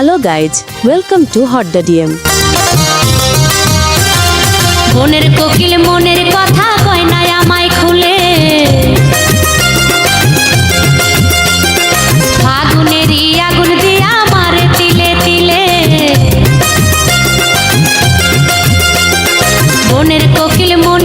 Hello guys welcome to hot the DM মনের কোকিল মনের কথা কয় না আমায় খুলে। ফাগুনের আগুন দিয়া মারে তিলে তিলে। মনের কোকিল মন